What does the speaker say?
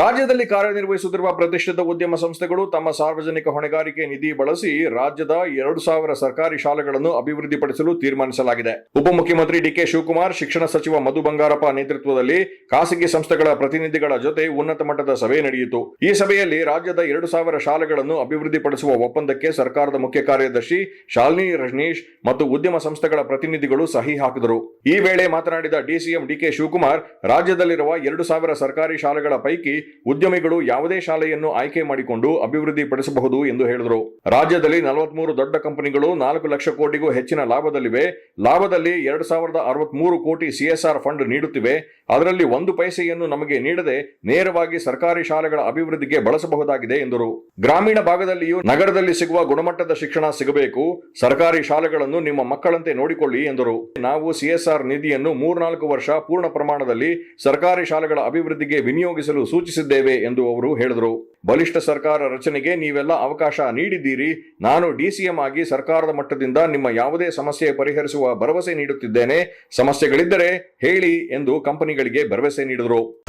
ರಾಜ್ಯದಲ್ಲಿ ಕಾರ್ಯನಿರ್ವಹಿಸುತ್ತಿರುವ ಪ್ರತಿಷ್ಠಿತ ಉದ್ಯಮ ಸಂಸ್ಥೆಗಳು ತಮ್ಮ ಸಾರ್ವಜನಿಕ ಹೊಣೆಗಾರಿಕೆ ನಿಧಿ ಬಳಸಿ ರಾಜ್ಯದ ಎರಡು ಸಾವಿರ ಸರ್ಕಾರಿ ಶಾಲೆಗಳನ್ನು ಅಭಿವೃದ್ಧಿಪಡಿಸಲು ತೀರ್ಮಾನಿಸಲಾಗಿದೆ. ಉಪಮುಖ್ಯಮಂತ್ರಿ ಡಿಕೆ ಶಿವಕುಮಾರ್, ಶಿಕ್ಷಣ ಸಚಿವ ಮಧು ಬಂಗಾರಪ್ಪ ನೇತೃತ್ವದಲ್ಲಿ ಖಾಸಗಿ ಸಂಸ್ಥೆಗಳ ಪ್ರತಿನಿಧಿಗಳ ಜೊತೆ ಉನ್ನತ ಮಟ್ಟದ ಸಭೆ ನಡೆಯಿತು. ಈ ಸಭೆಯಲ್ಲಿ ರಾಜ್ಯದ ಎರಡು ಸಾವಿರ ಶಾಲೆಗಳನ್ನು ಅಭಿವೃದ್ಧಿಪಡಿಸುವ ಒಪ್ಪಂದಕ್ಕೆ ಸರ್ಕಾರದ ಮುಖ್ಯ ಕಾರ್ಯದರ್ಶಿ ಶಾಲಿನಿ ರಜನೀಶ್ ಮತ್ತು ಉದ್ಯಮ ಸಂಸ್ಥೆಗಳ ಪ್ರತಿನಿಧಿಗಳು ಸಹಿ ಹಾಕಿದರು. ಈ ವೇಳೆ ಮಾತನಾಡಿದ ಡಿಸಿಎಂ ಡಿಕೆ ಶಿವಕುಮಾರ್, ರಾಜ್ಯದಲ್ಲಿರುವ ಎರಡು ಸಾವಿರ ಸರ್ಕಾರಿ ಶಾಲೆಗಳ ಪೈಕಿ ಉದ್ಯಮಿಗಳು ಯಾವುದೇ ಶಾಲೆಯನ್ನು ಆಯ್ಕೆ ಮಾಡಿಕೊಂಡು ಅಭಿವೃದ್ಧಿಪಡಿಸಬಹುದು ಎಂದು ಹೇಳಿದರು. ರಾಜ್ಯದಲ್ಲಿ ನಲವತ್ಮೂರು ದೊಡ್ಡ ಕಂಪನಿಗಳು ನಾಲ್ಕು ಲಕ್ಷ ಕೋಟಿಗೂ ಹೆಚ್ಚಿನ ಲಾಭದಲ್ಲಿವೆ. ಲಾಭದಲ್ಲಿ ಎರಡು ಸಾವಿರದ ಅರವತ್ಮೂರು ಕೋಟಿ ಸಿಎಸ್ಆರ್ ಫಂಡ್ ನೀಡುತ್ತಿವೆ. ಅದರಲ್ಲಿ ಒಂದು ಪೈಸೆಯನ್ನು ನಮಗೆ ನೀಡದೆ ನೇರವಾಗಿ ಸರ್ಕಾರಿ ಶಾಲೆಗಳ ಅಭಿವೃದ್ಧಿಗೆ ಬಳಸಬಹುದಾಗಿದೆ ಎಂದರು. ಗ್ರಾಮೀಣ ಭಾಗದಲ್ಲಿಯೂ ನಗರದಲ್ಲಿ ಸಿಗುವ ಗುಣಮಟ್ಟದ ಶಿಕ್ಷಣ ಸಿಗಬೇಕು. ಸರ್ಕಾರಿ ಶಾಲೆಗಳನ್ನು ನಿಮ್ಮ ಮಕ್ಕಳಂತೆ ನೋಡಿಕೊಳ್ಳಿ ಎಂದರು. ನಾವು ಸಿಎಸ್ಆರ್ ನಿಧಿಯನ್ನು ಮೂರ್ನಾಲ್ಕು ವರ್ಷ ಪೂರ್ಣ ಪ್ರಮಾಣದಲ್ಲಿ ಸರ್ಕಾರಿ ಶಾಲೆಗಳ ಅಭಿವೃದ್ಧಿಗೆ ವಿನಿಯೋಗಿಸಲು ಸೂಚಿಸಿದ್ದೇವೆ ಎಂದು ಅವರು ಹೇಳಿದರು. ಬಲಿಷ್ಠ ಸರ್ಕಾರ ರಚನೆಗೆ ನೀವೆಲ್ಲ ಅವಕಾಶ ನೀಡಿದ್ದೀರಿ. ನಾನು ಡಿಸಿಎಂ ಆಗಿ ಸರ್ಕಾರದ ಮಟ್ಟದಿಂದ ನಿಮ್ಮ ಯಾವುದೇ ಸಮಸ್ಯೆ ಪರಿಹರಿಸುವ ಭರವಸೆ ನೀಡುತ್ತಿದ್ದೇನೆ. ಸಮಸ್ಯೆಗಳಿದ್ದರೆ ಹೇಳಿ ಎಂದು ಕಂಪನಿಗಳಿಗೆ ಭರವಸೆ ನೀಡಿದರು.